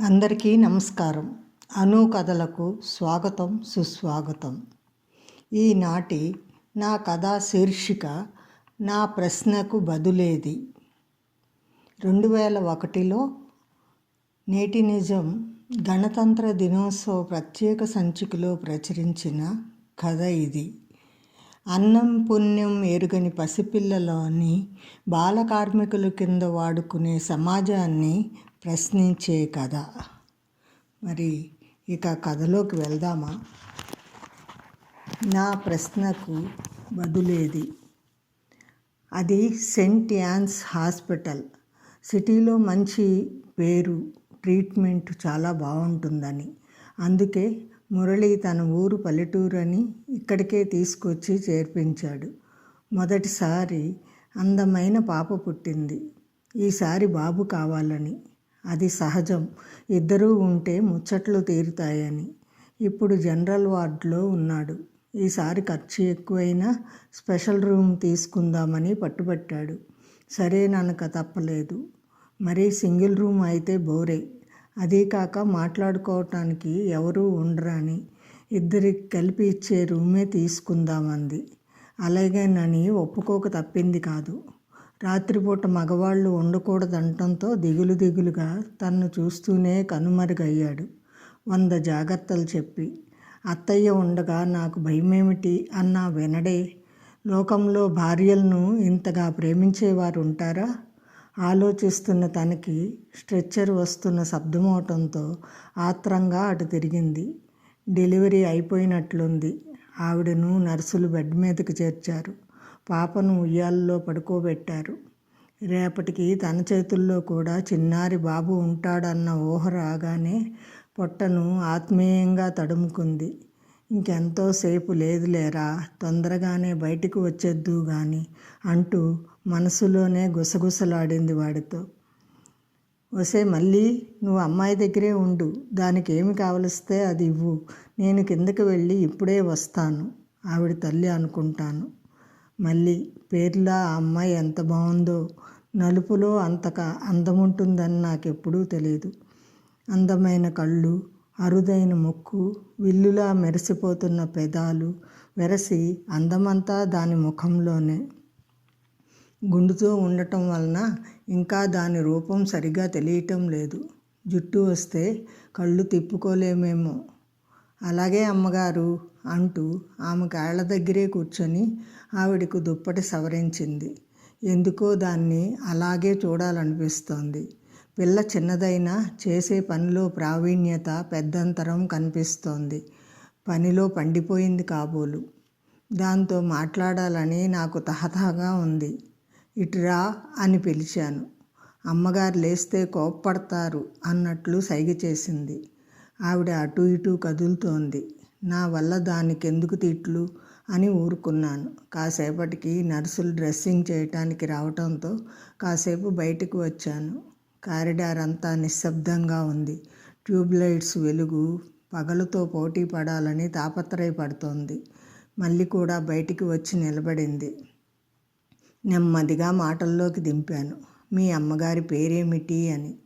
అందరికీ నమస్కారం. అను కథలకు స్వాగతం సుస్వాగతం. ఈనాటి నా కథా శీర్షిక నా ప్రశ్నకు బదులేది. రెండు వేల ఒకటిలో నేటి నిజం గణతంత్ర దినోత్సవ ప్రత్యేక సంచికలో ప్రచురించిన కథ ఇది. అన్నం పుణ్యం ఎరుగని పసిపిల్లలని బాల కార్మికుల కింద వాడుకునే సమాజాన్ని ప్రశ్నించే కథ. మరి ఇక కథలోకి వెళ్దామా? నా ప్రశ్నకు బదులేది. అది సెంట్ యాన్స్ హాస్పిటల్. సిటీలో మంచి పేరు ట్రీట్మెంట్ చాలా బాగుంటుందని. అందుకే మురళి తన ఊరు పల్లెటూరు అని ఇక్కడికే తీసుకొచ్చి చేర్పించాడు. మొదటిసారి అందమైన పాప పుట్టింది. ఈసారి బాబు కావాలని. అది సహజం. ఇద్దరూ ఉంటే ముచ్చట్లు తీరుతాయని. ఇప్పుడు జనరల్ వార్డులో ఉన్నాడు. ఈసారి ఖర్చు ఎక్కువైనా స్పెషల్ రూమ్ తీసుకుందామని పట్టుబట్టాడు. సరేననక తప్పలేదు. మరీ సింగిల్ రూమ్ అయితే బోరే. అదీ కాక మాట్లాడుకోవటానికి ఎవరూ ఉండరని. ఇద్దరికి కలిపి ఇచ్చే రూమే తీసుకుందామంది. అలాగేనని ఒప్పుకోక తప్పింది కాదు. రాత్రిపూట మగవాళ్ళు ఉండకూడదంటంతో దిగులు దిగులుగా తన్ను చూస్తూనే కనుమరుగయ్యాడు. వంద జాగ్రత్తలు చెప్పి అత్తయ్య ఉండగా నాకు భయమేమిటి అన్నా వినడే. లోకంలో భార్యలను ఇంతగా ప్రేమించేవారు ఉంటారా ఆలోచిస్తున్న తనకి స్ట్రెచ్చర్ వస్తున్న శబ్దమవటంతో ఆత్రంగా అటు తిరిగింది. డెలివరీ అయిపోయినట్లుంది. ఆవిడను నర్సులు బెడ్ మీదకి చేర్చారు. పాపను ఉయ్యాల్లో పడుకోబెట్టారు. రేపటికి తన చేతుల్లో కూడా చిన్నారి బాబు ఉంటాడన్న ఊహ రాగానే పొట్టను ఆత్మీయంగా తడుముకుంది. ఇంకెంతోసేపు లేదులేరా తొందరగానే బయటికి వచ్చేద్దు గాని అంటూ మనసులోనే గుసగుసలాడింది వాడితో. వసే మళ్ళీ నువ్వు అమ్మాయి దగ్గరే ఉండు దానికి ఏమి కావలిస్తే అది ఇవ్వు నేను కిందకి వెళ్ళి ఇప్పుడే వస్తాను ఆవిడ తల్లి అనుకుంటాను. మళ్ళీ పేర్లా ఆ అమ్మాయి ఎంత బాగుందో నలుపులో అంతక అందముంటుందని నాకెప్పుడూ తెలియదు అందమైన కళ్ళు అరుదైన ముక్కు విల్లులా మెరిసిపోతున్న పెదాలు వెరసి అందమంతా దాని ముఖంలోనే. గుండుతో ఉండటం వలన ఇంకా దాని రూపం సరిగా తెలియటం లేదు. జుట్టు వస్తే కళ్ళు తిప్పుకోలేమేమో. అలాగే అమ్మగారు అంటూ ఆమె కాళ్ళ దగ్గరే కూర్చొని ఆవిడకు దుప్పటి సవరించింది. ఎందుకో దాన్ని అలాగే చూడాలనిపిస్తోంది. పిల్ల చిన్నదైనా చేసే పనిలో ప్రావీణ్యత పెద్దంతరం కనిపిస్తోంది. పనిలో పండిపోయింది కాబోలు. దాంతో మాట్లాడాలని నాకు తహతహగా ఉంది. ఇటురా అని పిలిచాను. అమ్మగారు లేస్తే కోప్పడతారు అన్నట్లు సైగ చేసింది. ఆవిడ అటు ఇటు కదులుతోంది. నా వల్ల దానికెందుకు తిట్లు? అని ఊరుకున్నాను. కాసేపటికి నర్సులు డ్రెస్సింగ్ చేయటానికి రావటంతో కాసేపు బయటకు వచ్చాను. కారిడార్ అంతా నిశ్శబ్దంగా ఉంది. ట్యూబ్ లైట్స్ వెలుగు పగలుతో పోటీ పడాలని తాపత్రయపడుతోంది. మళ్ళీ కూడా బయటికి వచ్చి నిలబడింది. నెమ్మదిగా మాటల్లోకి దింపాను. మీ అమ్మగారి పేరేమిటి అని.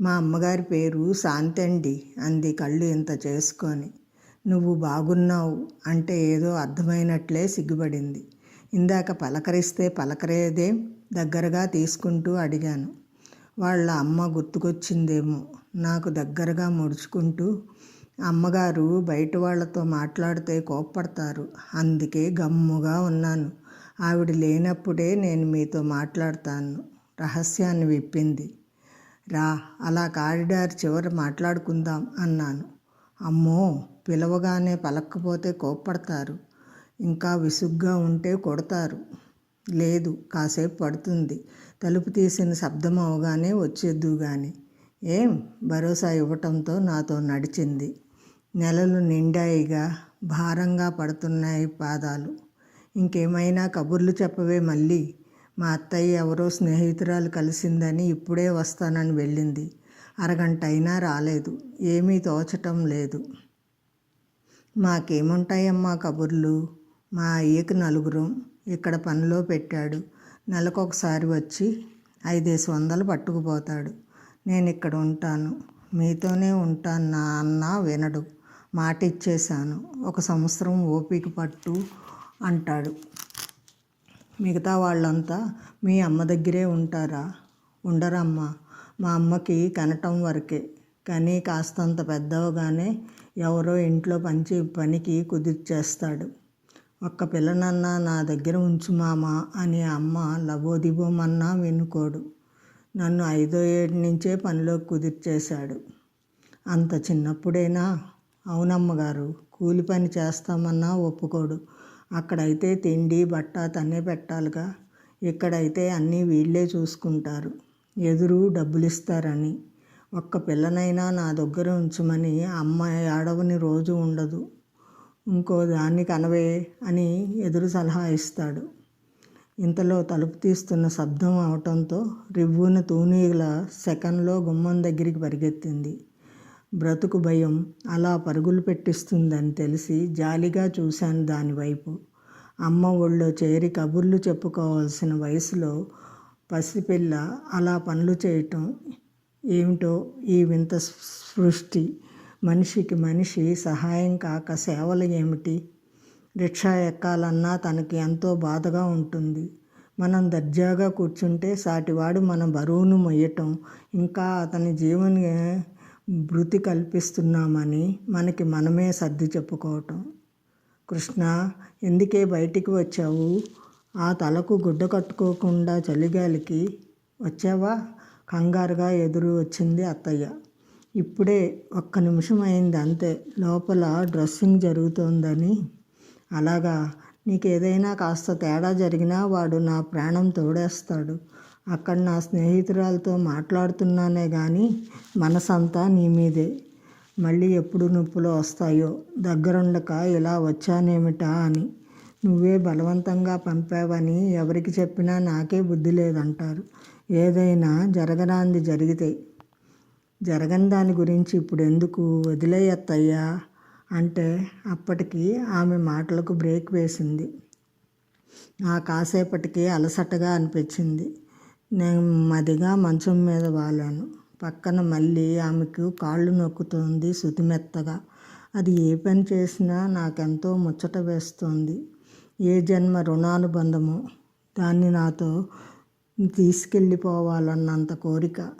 మా అమ్మగారి పేరు శాంతండి అంది కళ్ళు ఇంత చేసుకొని. నువ్వు బాగున్నావు అంటే ఏదో అర్థమైనట్లే సిగ్గుపడింది. ఇందాక పలకరిస్తే పలకరేదే దగ్గరగా తీసుకుంటూ అడిగాను. వాళ్ళ అమ్మ గుర్తుకొచ్చిందేమో. నాకు దగ్గరగా ముడుచుకుంటూ అమ్మగారు బయట వాళ్ళతో మాట్లాడితే కోప్పడతారు. అందుకే గమ్ముగా ఉన్నాను. ఆవిడ లేనప్పుడే నేను మీతో మాట్లాడతాను. రహస్యాన్ని విప్పింది. రా అలా కారిడార్ చివర మాట్లాడుకుందాం అన్నాను. అమ్మో పిలవగానే పలక్కపోతే కోప్పడతారు. ఇంకా విసుగ్గా ఉంటే కొడతారు. లేదు కాసేపు పడుతుంది. తలుపు తీసిన శబ్దం అవగానే వచ్చేద్దు కానీ ఏం? భరోసా ఇవ్వటంతో నాతో నడిచింది. నెలలు నిండాయిగా భారంగా పడుతున్నాయి పాదాలు. ఇంకేమైనా కబుర్లు చెప్పవే మళ్ళీ. మా అత్తయ్య ఎవరో స్నేహితురాలు కలిసిందని ఇప్పుడే వస్తానని వెళ్ళింది. అరగంట అయినా రాలేదు. ఏమీ తోచటం లేదు. మాకేముంటాయమ్మా కబుర్లు? మా అయ్యకు నలుగురం ఇక్కడ పనిలో పెట్టాడు. నెలకొకసారి వచ్చి ఐదేసి వందలు పట్టుకుపోతాడు. నేను ఇక్కడ ఉంటాను. మీతోనే ఉంటాను నా అన్న వినడు. మాట ఇచ్చేశాను ఒక సంవత్సరం ఓపిక పట్టు అంటాడు. మిగతా వాళ్ళంతా మీ అమ్మ దగ్గరే ఉంటారా? ఉండరమ్మా. మా అమ్మకి కనటం వరకే. కానీ కాస్తంత పెద్దవగానే ఎవరో ఇంట్లో పంచి పనికి కుదిర్చేస్తాడు. ఒక్క పిల్లనన్నా నా దగ్గర ఉంచు మామ అని అమ్మ లబోదిబోమన్నా వినుకోడు. నన్ను ఐదో ఏడు నుంచే పనిలోకి కుదిర్చేశాడు. అంత చిన్నప్పుడైనా? అవునమ్మగారు కూలి పని చేస్తామన్నా ఒప్పుకోడు. అక్కడైతే తిండి బట్ట తన్నే పెట్టాలిగా. ఇక్కడైతే అన్నీ వీళ్ళే చూసుకుంటారు. ఎదురు డబ్బులు ఇస్తారని ఒక్క పిల్లనైనా నా దగ్గర ఉంచమని అమ్మ ఏడవని రోజు ఉండదు. ఇంకో దాన్ని కనవే అని ఎదురు సలహా ఇస్తాడు. ఇంతలో తలుపు తీస్తున్న శబ్దం అవటంతో రివ్వున తూనీగల సెకండ్లో గుమ్మం దగ్గరికి పరిగెత్తింది. బ్రతుకు భయం అలా పరుగులు పెట్టిస్తుందని తెలిసి జాలిగా చూశాను దానివైపు. అమ్మ ఒళ్ళో చేరి కబుర్లు చెప్పుకోవాల్సిన వయసులో పసిపిల్ల అలా పనులు చేయటం ఏమిటో ఈ వింత సృష్టి మనిషికి మనిషి సహాయం కాక సేవలు ఏమిటి? రిక్షా ఎక్కాలన్నా తనకి ఎంతో బాధగా ఉంటుంది. మనం దర్జాగా కూర్చుంటే సాటివాడు మన బరువును మొయ్యటం ఇంకా అతని జీవని భృతి కల్పిస్తున్నామని మనకి మనమే సర్ది చెప్పుకోవటం. కృష్ణ ఎందుకే బయటికి వచ్చావు? ఆ తలకు గుడ్డ కట్టుకోకుండా చలిగాలికి వచ్చావా? కంగారుగా ఎదురు వచ్చింది అత్తయ్య. ఇప్పుడే ఒక్క నిమిషం అయింది అంతే. లోపల డ్రెస్సింగ్ జరుగుతోందని. అలాగా? నీకు ఏదైనా కాస్త తేడా జరిగినా వాడు నా ప్రాణం తోడేస్తాడు. అక్కడ నా స్నేహితురాలతో మాట్లాడుతున్నానే కానీ మనసంతా నీ మీదే. మళ్ళీ ఎప్పుడు నొప్పులు వస్తాయో? దగ్గరుండక ఇలా వచ్చానేమిటా అని. నువ్వే బలవంతంగా పంపావని ఎవరికి చెప్పినా నాకే బుద్ధి లేదంటారు. ఏదైనా జరగరాంది జరిగితే జరగని దాని గురించి ఇప్పుడు ఎందుకు వదిలేయత్తయ్యా? అంటే అప్పటికి ఆమె మాటలకు బ్రేక్ వేసింది. ఆ కాసేపటికి అలసటగా అనిపించింది. నేను మదిగా మంచం మీద వాలాను. పక్కన మళ్ళీ ఆమెకు కాళ్ళు నొక్కుతోంది శుతిమెత్తగా అది ఏ పని చేసినా నాకెంతో ముచ్చట వేస్తోంది. ఏ జన్మ రుణానుబంధమో. దాన్ని నాతో తీసుకెళ్ళిపోవాలన్నంత కోరిక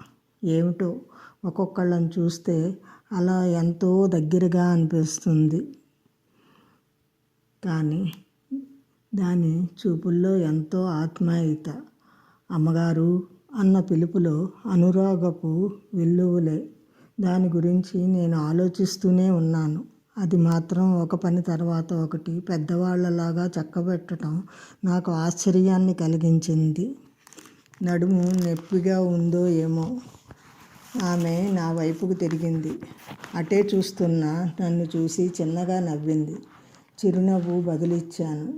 ఏమిటో ఒక్కొక్కళ్ళని చూస్తే అలా ఎంతో దగ్గరగా అనిపిస్తుంది. కానీ దాని చూపుల్లో ఎంతో ఆత్మీయత. అమ్మగారు అన్న పిలుపులో అనురాగపు వెల్లువలే. దాని గురించి నేను ఆలోచిస్తూనే ఉన్నాను. అది మాత్రం ఒక పని తర్వాత ఒకటి పెద్దవాళ్ళలాగా చక్కబెట్టడం నాకు ఆశ్చర్యాన్ని కలిగించింది. నడుము నొప్పిగా ఉందో ఏమో. ఆమె నా వైపుకు తిరిగింది. అటే చూస్తున్న నన్ను చూసి చిన్నగా నవ్వింది. చిరునవ్వు బదులిచ్చాను.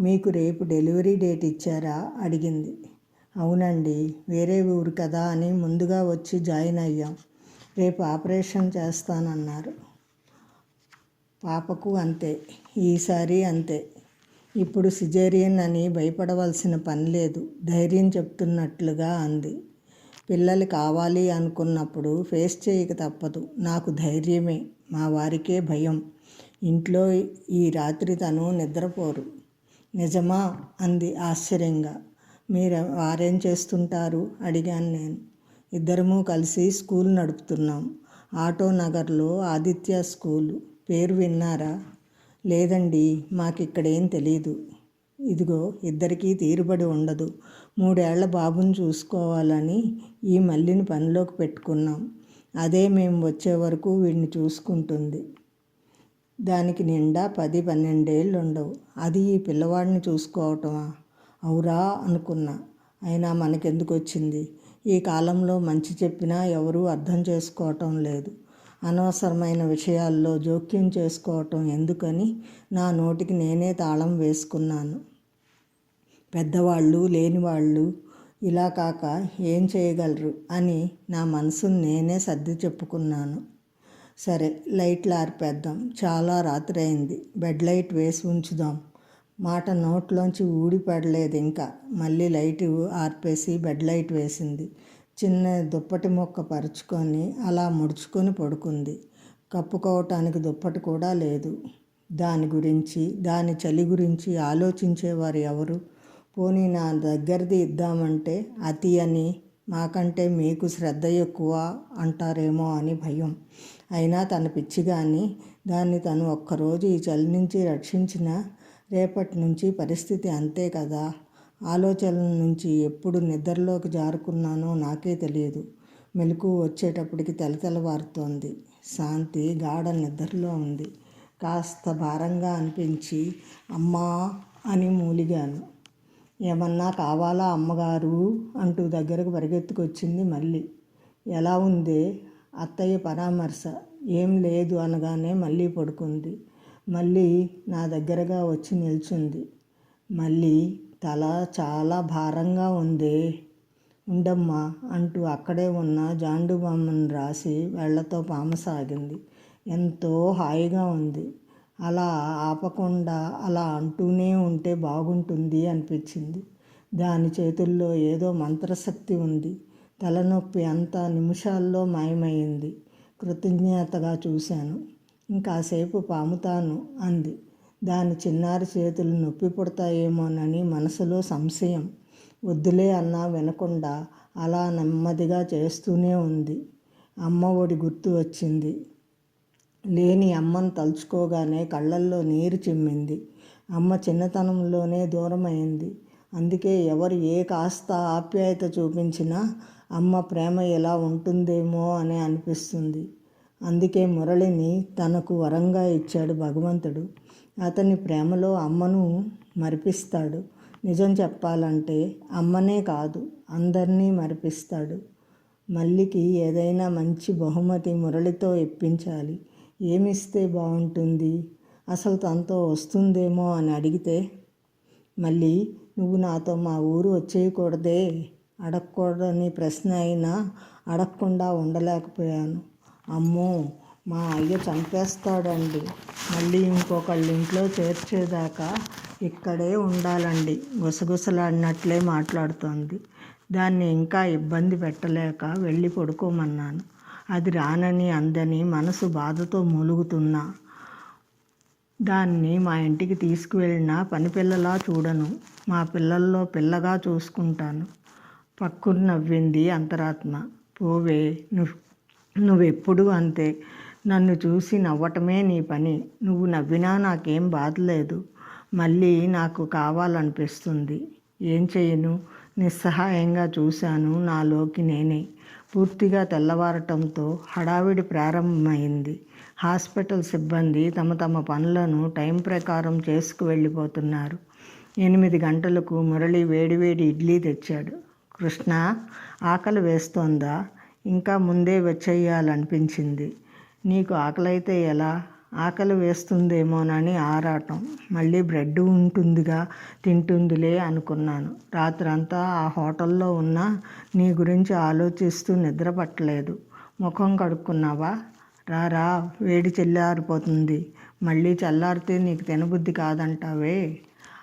మీకు రేపు డెలివరీ డేట్ ఇచ్చారా? అడిగింది. అవునండి వేరే ఊరు కదా అని ముందుగా వచ్చి జాయిన్ అయ్యాం. రేపు ఆపరేషన్ చేస్తానన్నారు. పాపకు అంతే ఈసారి అంతే. ఇప్పుడు సిజేరియన్ అని భయపడవలసిన పని లేదు. ధైర్యం చెప్తున్నట్లుగా అంది. పిల్లలు కావాలి అనుకున్నప్పుడు ఫేస్ చేయక తప్పదు. నాకు ధైర్యమే. మా వారికే భయం. ఇంట్లో ఈ రాత్రి తను నిద్రపోరు. నిజమా? అంది ఆశ్చర్యంగా. మీరు వారేం చేస్తుంటారు? అడిగాను నేను. ఇద్దరము కలిసి స్కూల్ నడుపుతున్నాం. ఆటో నగర్లో ఆదిత్య స్కూల్. పేరు విన్నారా? లేదండి మాకిక్కడేం తెలియదు ఇదిగో ఇద్దరికీ తీరుబడి ఉండదు. మూడేళ్ళ బాబుని చూసుకోవాలని ఈ మల్లిని పనిలోకి పెట్టుకున్నాం. అదే మేము వచ్చే వరకు వీడిని చూసుకుంటుంది. దానికి నిండా పది పన్నెండేళ్ళు ఉండవు అది ఈ పిల్లవాడిని చూసుకోవటమా? అవురా అనుకున్నా. అయినా మనకెందుకు వచ్చింది ఈ కాలంలో మంచి చెప్పినా ఎవరూ అర్థం చేసుకోవటం లేదు. అనవసరమైన విషయాల్లో జోక్యం చేసుకోవటం ఎందుకని నా నోటికి నేనే తాళం వేసుకున్నాను. పెద్దవాళ్ళు లేనివాళ్ళు ఇలా కాక ఏం చేయగలరు అని నా మనసును నేనే సర్ది చెప్పుకున్నాను. సరే లైట్లు ఆర్పేద్దాం. చాలా రాత్రి అయింది. బెడ్ లైట్ వేసి ఉంచుదాం. మాట నోట్లోంచి ఊడిపడలేదు ఇంకా. మళ్ళీ లైట్ ఆర్పేసి బెడ్ లైట్ వేసింది. చిన్న దుప్పటి మొక్క పరుచుకొని అలా ముడుచుకొని పడుకుంది. కప్పుకోవటానికి దుప్పటి కూడా లేదు. దాని గురించి దాని చలి గురించి ఆలోచించేవారు ఎవరు? పోనీ నా దగ్గరది ఇద్దామంటే అతి అని మాకంటే మీకు శ్రద్ధ ఎక్కువ అంటారేమో అని భయం. అయినా తన పిచ్చి కానీ దాన్ని తను ఒక్కరోజు ఈ చలి నుంచి రక్షించిన రేపటి నుంచి పరిస్థితి అంతే కదా? ఆలోచనల నుంచి ఎప్పుడు నిద్రలోకి జారుకున్నానో నాకే తెలియదు. మెలకు వచ్చేటప్పటికి తెలతెలవారుతోంది. శాంతి గాఢ నిద్రలో ఉంది. కాస్త భారంగా అనిపించి అమ్మా అని మూలిగాను. ఏమన్నా కావాలా అమ్మగారు? అంటూ దగ్గరకు పరిగెత్తుకొచ్చింది మళ్ళీ. ఎలా ఉందే? అత్తయ్య పరామర్శ. ఏం లేదు అనగానే మళ్ళీ పడుకుంది. మళ్ళీ నా దగ్గరగా వచ్చి నిల్చుంది. మళ్ళీ తల చాలా భారంగా ఉంది. ఉండమ్మా అంటూ అక్కడే ఉన్న జాండు బొమ్మను రాసి వేళ్ళతో పామసాగింది ఎంతో హాయిగా ఉంది. అలా ఆపకుండా అలా అంటూనే ఉంటే బాగుంటుంది అనిపించింది. దాని చేతుల్లో ఏదో మంత్రశక్తి ఉంది. తలనొప్పి అంతా నిమిషాల్లో మాయమైంది. కృతజ్ఞతగా చూశాను. ఇంకాసేపు పాముతాను అంది. దాని చిన్నారి చేతులు నొప్పి పుడతాయేమోనని మనసులో సంశయం. వద్దులే అన్నా వినకుండా అలా నెమ్మదిగా చేస్తూనే ఉంది. అమ్మ ఒడి గుర్తు వచ్చింది. లేని అమ్మను తలుచుకోగానే కళ్ళల్లో నీరు చిమ్మింది. అమ్మ చిన్నతనంలోనే దూరమైంది. అందుకే ఎవరు ఏ కాస్త ఆప్యాయత చూపించినా అమ్మ ప్రేమ ఎలా ఉంటుందేమో అని అనిపిస్తుంది. అందుకే మురళిని తనకు వరంగా ఇచ్చాడు భగవంతుడు. అతని ప్రేమలో అమ్మను మరిపిస్తాడు. నిజం చెప్పాలంటే అమ్మనే కాదు అందరినీ మరిపిస్తాడు. మల్లికి ఏదైనా మంచి బహుమతి మురళితో ఇప్పించాలి. ఏమిస్తే బాగుంటుంది అసలు తనతో వస్తుందేమో అని అడిగితే మళ్ళీ నువ్వు నాతో మా ఊరు వచ్చేయకూడదే అడగకూడని ప్రశ్న అయినా అడగకుండా ఉండలేకపోయాను. అమ్మో మా అయ్య చంపేస్తాడండి. మళ్ళీ ఇంకొకళ్ళ ఇంట్లో చేర్చేదాకా ఇక్కడే ఉండాలండి. గుసగుసలాడినట్లే మాట్లాడుతోంది. దాన్ని ఇంకా ఇబ్బంది పెట్టలేక వెళ్ళి పడుకోమన్నాను. అది రానని అందని మనసు బాధతో మూలుగుతున్నా. దాన్ని మా ఇంటికి తీసుకువెళ్ళిన పని పిల్లలా చూడను. మా పిల్లల్లో పిల్లగా చూసుకుంటాను. పక్కున నవ్వింది అంతరాత్మ. పోవే నువ్వు నువ్వెప్పుడు అంతే. నన్ను చూసి నవ్వటమే నీ పని. నువ్వు నవ్వినా నాకేం బాధ లేదు మళ్ళీ నాకు కావాలనిపిస్తుంది. ఏం చేయను? నిస్సహాయంగా చూశాను నాలోకి నేనే. పూర్తిగా తెల్లవారటంతో హడావిడి ప్రారంభమైంది. హాస్పిటల్ సిబ్బంది తమ తమ పనులను టైం ప్రకారం చేసుకు వెళ్ళిపోతున్నారు ఎనిమిది గంటలకు మురళి వేడివేడి ఇడ్లీ తెచ్చాడు. కృష్ణ ఆకలి వేస్తోందా? ఇంకా ముందే వచ్చేయాలనిపించింది నీకు ఆకలైతే ఎలా? ఆకలి వేస్తుందేమోనని ఆరాటం. మళ్ళీ బ్రెడ్ ఉంటుందిగా తింటుందిలే అనుకున్నాను. రాత్రంతా ఆ హోటల్లో ఉన్న నీ గురించి ఆలోచిస్తూ నిద్రపట్టలేదు. ముఖం కడుక్కున్నావా? రారా వేడి చెల్లారిపోతుంది. మళ్ళీ చల్లారితే నీకు తినబుద్ధి కాదంటావే?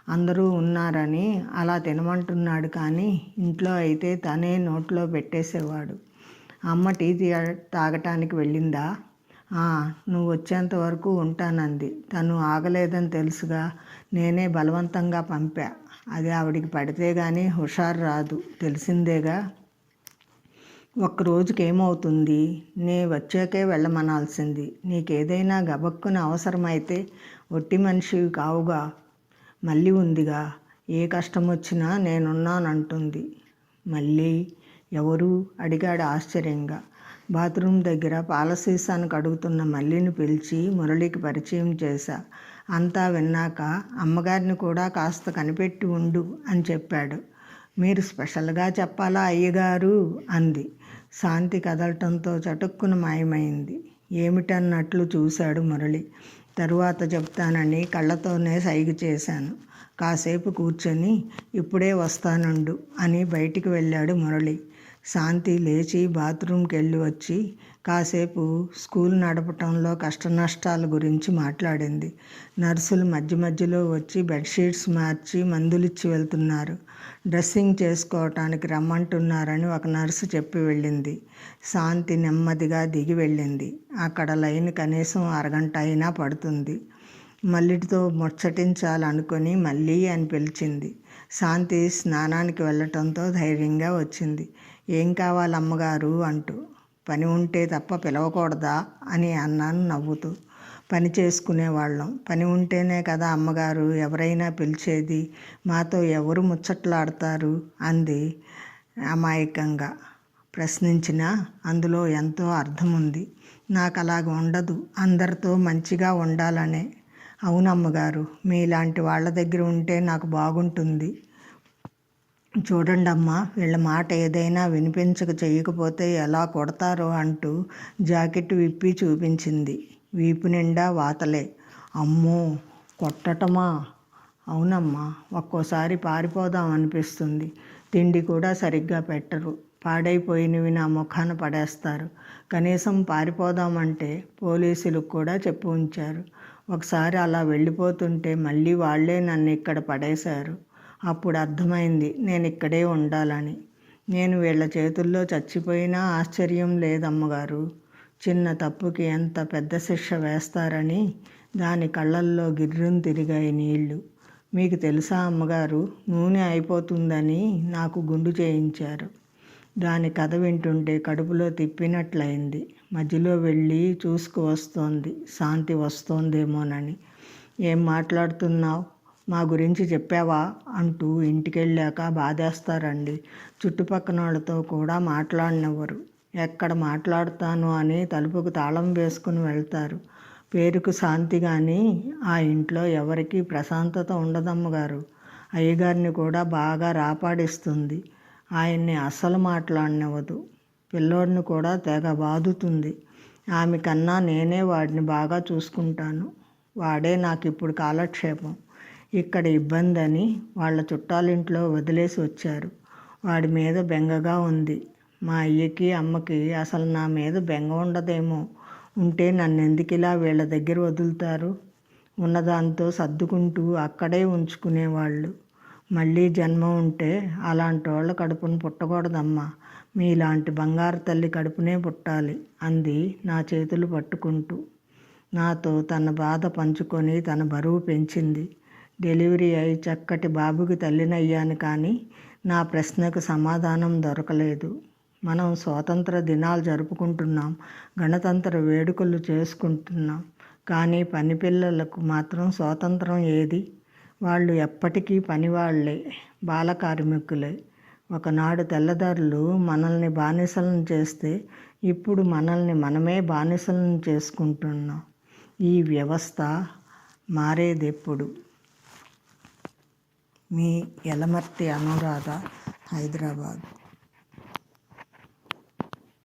అందరూ ఉన్నారని అలా తినమంటున్నాడు కానీ ఇంట్లో అయితే తనే నోట్లో పెట్టేసేవాడు. అమ్మ టీ తాగటానికి వెళ్ళిందా? నువ్వు వచ్చేంత వరకు ఉంటానంది. తను ఆగలేదని తెలుసుగా. నేనే బలవంతంగా పంపా. అది ఆవిడికి పడితే కానీ హుషారు రాదు. తెలిసిందేగా? ఒక్క ఏమవుతుంది నే వచ్చాకే వెళ్ళమనాల్సింది. నీకేదైనా గబక్కున అవసరమైతే ఒట్టి మనిషివి కావుగా. మళ్ళీ ఉందిగా. ఏ కష్టం వచ్చినా నేనున్నానంటుంది. మళ్ళీ ఎవరు అడిగాడు ఆశ్చర్యంగా. బాత్రూమ్ దగ్గర పాల సీసాను కడుగుతున్న మల్లిని పిలిచి మురళికి పరిచయం చేశా. అంతా విన్నాక అమ్మగారిని కూడా కాస్త కనిపెట్టి ఉండు అని చెప్పాడు. మీరు స్పెషల్గా చెప్పాలా అయ్యగారు? అంది. శాంతి కదలటంతో చటుక్కున మాయమైంది. ఏమిటన్నట్లు చూశాడు మురళి. తరువాత చెప్తానని కళ్ళతోనే సైగ చేశాను. కాసేపు కూర్చొని ఇప్పుడే వస్తానుండు అని బయటికి వెళ్ళాడు మురళి. శాంతి లేచి బాత్రూమ్కి వెళ్ళి వచ్చి కాసేపు స్కూల్ నడపటంలో కష్టనష్టాల గురించి మాట్లాడింది. నర్సులు మధ్య మధ్యలో వచ్చి బెడ్షీట్స్ మార్చి మందులిచ్చి వెళ్తున్నారు. డ్రెస్సింగ్ చేసుకోవటానికి రమ్మంటున్నారని ఒక నర్సు చెప్పి వెళ్ళింది. శాంతి నెమ్మదిగా దిగి వెళ్ళింది. అక్కడ లైన్ కనీసం అరగంట అయినా పడుతుంది. మల్లిటితో ముచ్చటించాలనుకొని మళ్ళీ అని పిలిచింది. శాంతి స్నానానికి వెళ్ళటంతో ధైర్యంగా వచ్చింది. ఏం కావాలి అమ్మగారు అంటూ పని ఉంటే తప్ప పిలవకూడదా అని అన్నాను నవ్వుతూ. పని చేసుకునేవాళ్ళం. పని ఉంటేనే కదా అమ్మగారు ఎవరైనా పిలిచేది. మాతో ఎవరు ముచ్చట్లాడతారు? అంది అమాయకంగా. ప్రశ్నించినా అందులో ఎంతో అర్థం ఉంది నాకు అలాగ ఉండదు. అందరితో మంచిగా ఉండాలనే. అవునమ్మగారు మీలాంటి వాళ్ళ దగ్గర ఉంటే నాకు బాగుంటుంది. చూడండమ్మా వీళ్ళ మాట ఏదైనా వినిపించక చేయకపోతే ఎలా కొడతారో అంటూ జాకెట్ విప్పి చూపించింది. వీపు నిండా వాతలే. అమ్మో కొట్టటమా? అవునమ్మా ఒక్కోసారి పారిపోదాం అనిపిస్తుంది. తిండి కూడా సరిగ్గా పెట్టరు. పాడైపోయినవి నా ముఖాన పడేస్తారు. కనీసం పారిపోదామంటే పోలీసులకు కూడా చెప్పు ఉంచారు. ఒకసారి అలా వెళ్ళిపోతుంటే మళ్ళీ వాళ్ళే నన్ను ఇక్కడ పడేశారు. అప్పుడు అర్థమైంది నేను ఇక్కడే ఉండాలని. నేను వీళ్ళ చేతుల్లో చచ్చిపోయినా ఆశ్చర్యం లేదమ్మగారు. చిన్న తప్పుకి ఎంత పెద్ద శిక్ష వేస్తారని దాని కళ్ళల్లో గిర్రును తిరిగాయి నీళ్ళు మీకు తెలుసా అమ్మగారు నూనె అయిపోతుందని నాకు గుండు చేయించారు. దాని కథ వింటుంటే కడుపులో తిప్పినట్లయింది. మధ్యలో వెళ్ళి చూసుకు వస్తోంది. శాంతి వస్తోందేమోనని. ఏం మాట్లాడుతున్నావు? మా గురించి చెప్పావా? అంటూ ఇంటికెళ్ళాక బాధేస్తారండి. చుట్టుపక్కన వాళ్ళతో కూడా మాట్లాడినవ్వరు. ఎక్కడ మాట్లాడతాను అని తలుపుకు తాళం వేసుకుని వెళ్తారు. పేరుకు శాంతి కానీ ఆ ఇంట్లో ఎవరికీ ప్రశాంతత ఉండదమ్మగారు. అయ్యగారిని కూడా బాగా రాపాడిస్తుంది. ఆయన్ని అస్సలు మాట్లాడనివ్వదు. పిల్లోడిని కూడా తెగ బాదుతుంది. ఆమె కన్నా నేనే వాడిని బాగా చూసుకుంటాను. వాడే నాకు ఇప్పుడు కాలక్షేపం. ఇక్కడ ఇబ్బంది అని వాళ్ళ చుట్టాలింట్లో వదిలేసి వచ్చారు. వాడి మీద బెంగగా ఉంది. మా అయ్యకి అమ్మకి అసలు నా మీద బెంగ ఉండదేమో. ఉంటే నన్ను ఇలా వీళ్ళ దగ్గర వదులుతారు? ఉన్నదాంతో సర్దుకుంటూ అక్కడే ఉంచుకునేవాళ్ళు. మళ్ళీ జన్మ ఉంటే అలాంటి వాళ్ళ కడుపును పుట్టకూడదమ్మా. మీలాంటి బంగారు తల్లి కడుపునే పుట్టాలి అంది నా చేతులు పట్టుకుంటూ. నాతో తన బాధ పంచుకొని తన బరువు పెంచింది. డెలివరీ అయి చక్కటి బాబుకి తల్లినయ్యాను కానీ నా ప్రశ్నకు సమాధానం దొరకలేదు. మనం స్వాతంత్ర దినాలు జరుపుకుంటున్నాం గణతంత్ర వేడుకలు చేసుకుంటున్నాం కానీ పని పిల్లలకు మాత్రం స్వాతంత్రం ఏది? వాళ్ళు ఎప్పటికీ పనివాళ్ళే బాల కార్మికులే. ఒకనాడు తెల్లదారులు మనల్ని బానిసలను చేస్తే ఇప్పుడు మనల్ని మనమే బానిసలను చేసుకుంటున్నాం. ఈ వ్యవస్థ మారేదెప్పుడు? మీ యలమర్తి అనురాధ హైదరాబాద్.